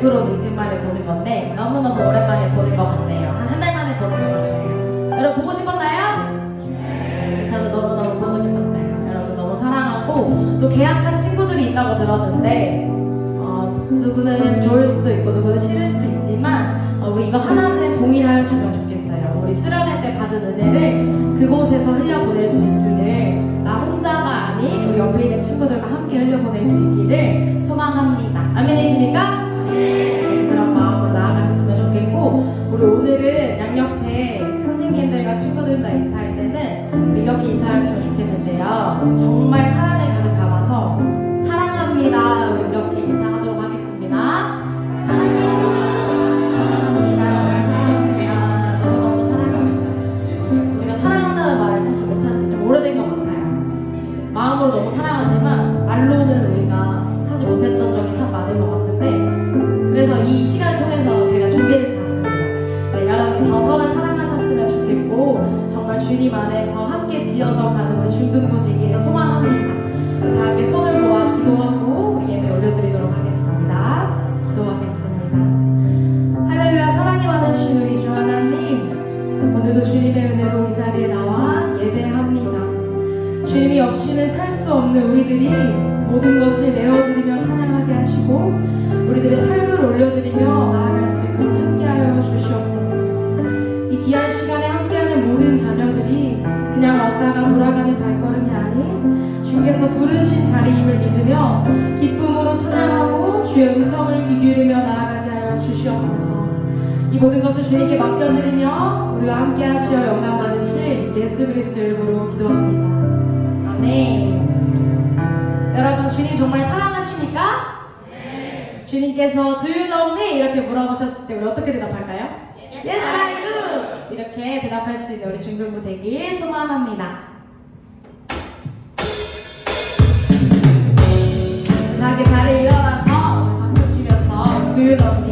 F로 이집 만에 보는 건데 너무너무 오랜만에 보는 것 같네요. 한 한 달 만에 보는 것 같네요. 여러분 보고 싶었나요? 네, 저도 너무너무 보고 싶었어요. 여러분 너무 사랑하고 또 계약한 친구들이 있다고 들었는데 어, 누구는 좋을 수도 있고 누구는 싫을 수도 있지만 어, 우리 이거 하나는 동일하였으면 좋겠어요. 우리 수련회 때 받은 은혜를 그곳에서 흘려보낼 수 있기를 나 혼자가 아닌 우리 옆에 있는 친구들과 함께 흘려보낼 수 있기를 소망합니다. 아멘이십니까? 오늘은 양옆에 선생님들과 친구들과 인사할 때는 이렇게 인사했으면 좋겠는데요. 정말 사랑 이 모든 것을 주님께 맡겨드리며 우리와 함께 하시어 영광 받으실 예수 그리스도 이름으로 기도합니다. 아멘. 여러분 주님 정말 사랑하십니까? 네. 주님께서 Do you love me? 이렇게 물어보셨을 때 우리 어떻게 대답할까요? Yes, I do. 이렇게 대답할 수 있는 우리 중등부 되길 소망합니다. 다 함께 자리에 일어나서 박수 치면서 Do you love me?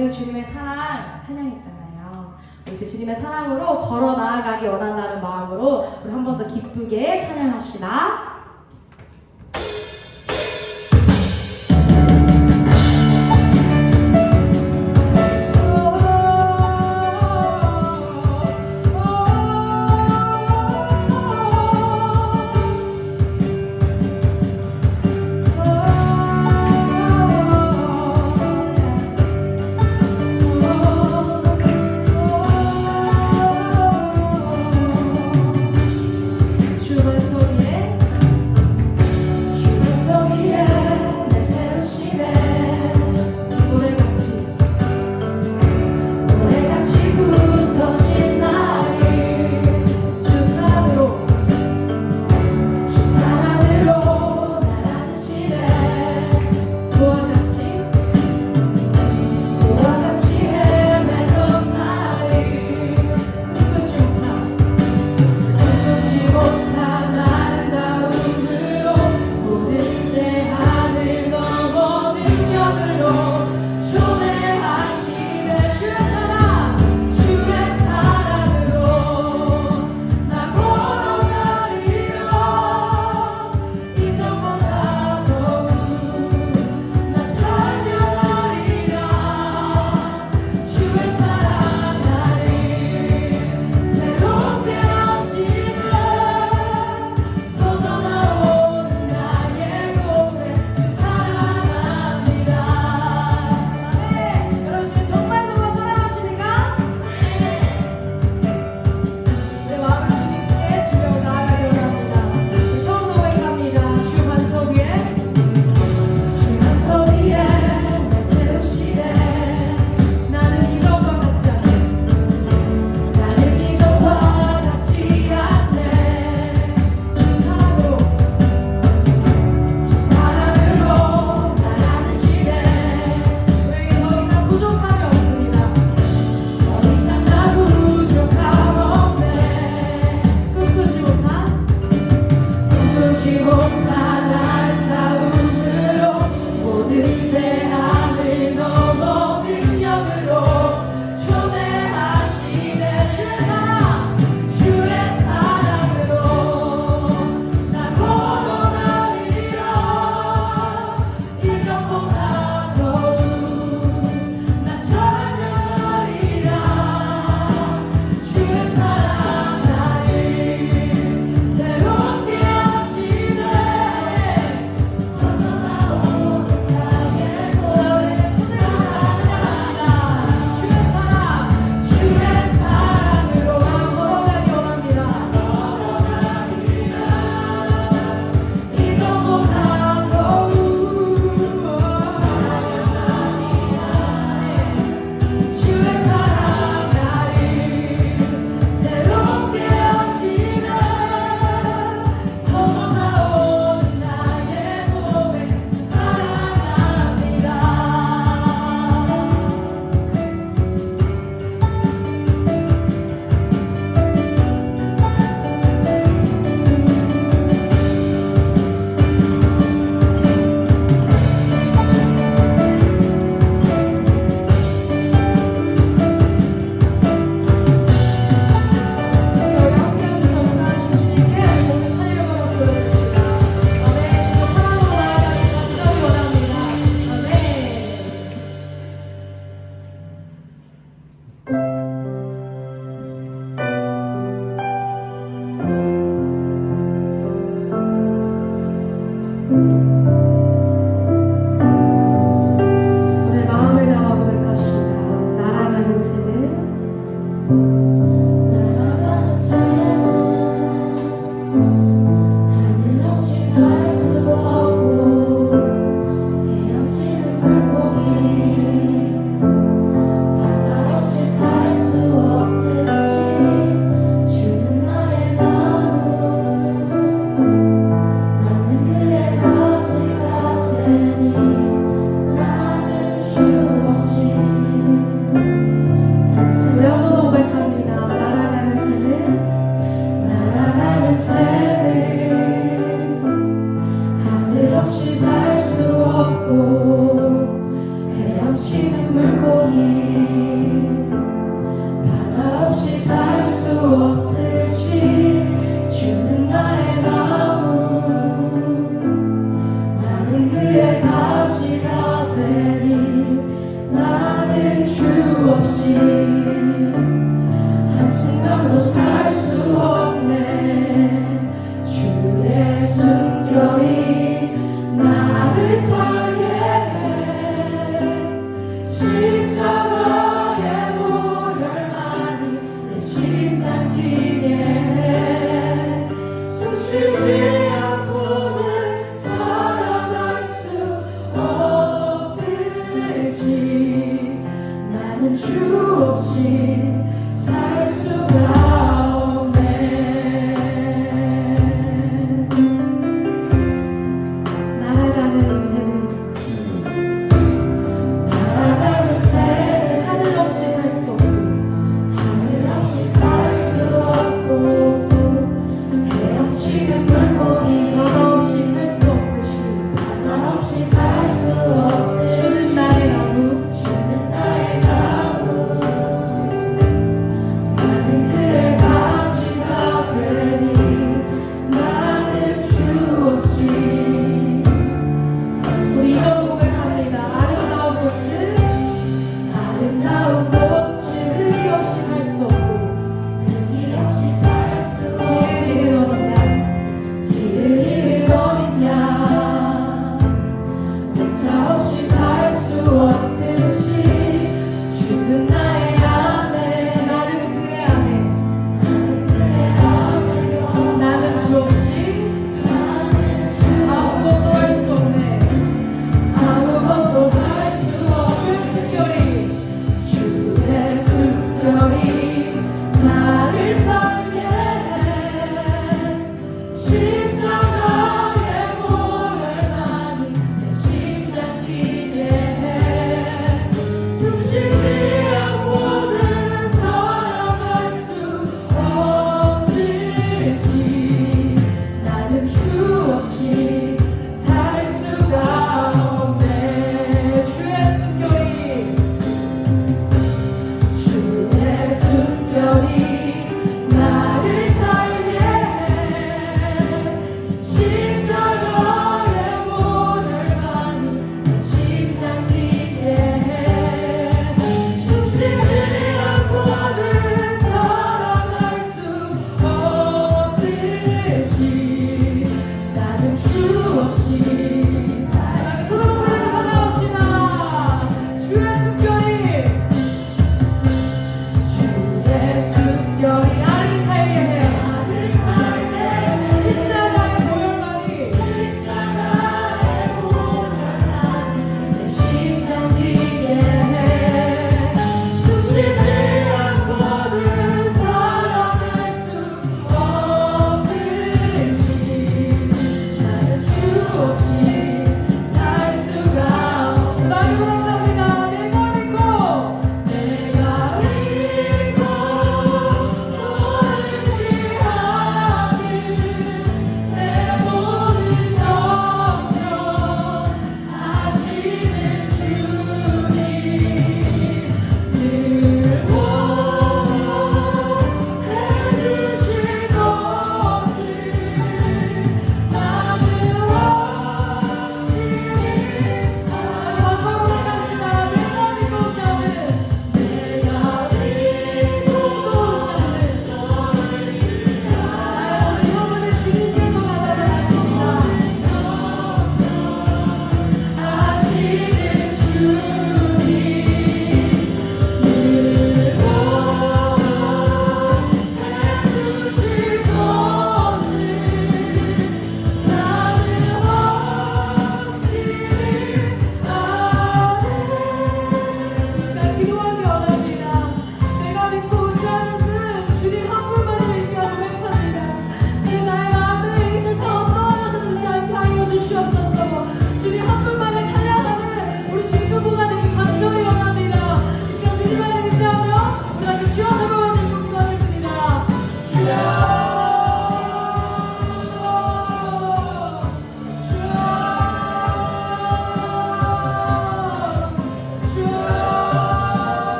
그래서 주님의 사랑 찬양했잖아요. 이렇게 주님의 사랑으로 걸어 나아가기 원한다는 마음으로 우리 한 번 더 기쁘게 찬양합시다.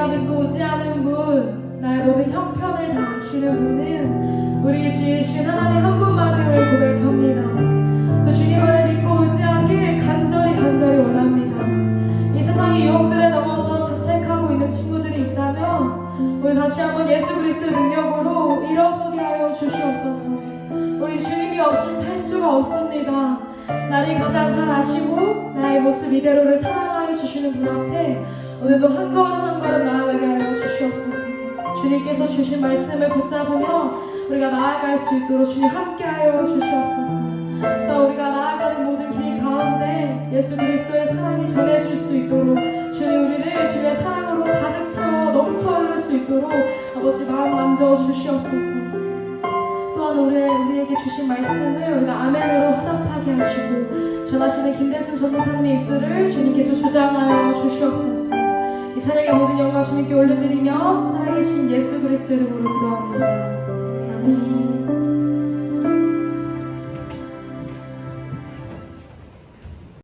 아시는 분, 나의 모든 형편을 다 아시는 분은 우리 지으신 하나님 한 분만을 고백합니다. 그 주님을 믿고 의지하길 간절히 간절히 원합니다. 이 세상의 유혹들에 넘어져 자책하고 있는 친구들이 있다면 우리 다시 한번 예수 그리스도의 능력으로 일어서게 하여 주시옵소서. 우리 주님이 없인 살 수가 없습니다. 나를 가장 잘 아시고 나의 모습 이대로를 사랑하여 주시는 분 앞에 오늘도 한 걸음 한 걸음 나아가게 하여 주시옵소서. 주님께서 주신 말씀을 붙잡으며 우리가 나아갈 수 있도록 주님 함께하여 주시옵소서. 또 우리가 나아가는 모든 길 가운데 예수 그리스도의 사랑이 전해질 수 있도록 주님 우리를 주의 사랑으로 가득 채워 넘쳐 흐를 수 있도록 아버지 마음 만져 주시옵소서. 또한 우리, 우리에게 주신 말씀을 우리가 아멘으로 화답하게 하시고 전하시는 김대순 전도사님의 입술을 주님께서 주장하여 주시옵소서. 이 찬양의 모든 영광 주님께 올려드리며 살아계신 예수 그리스도 이름으로 기도합니다. 아멘.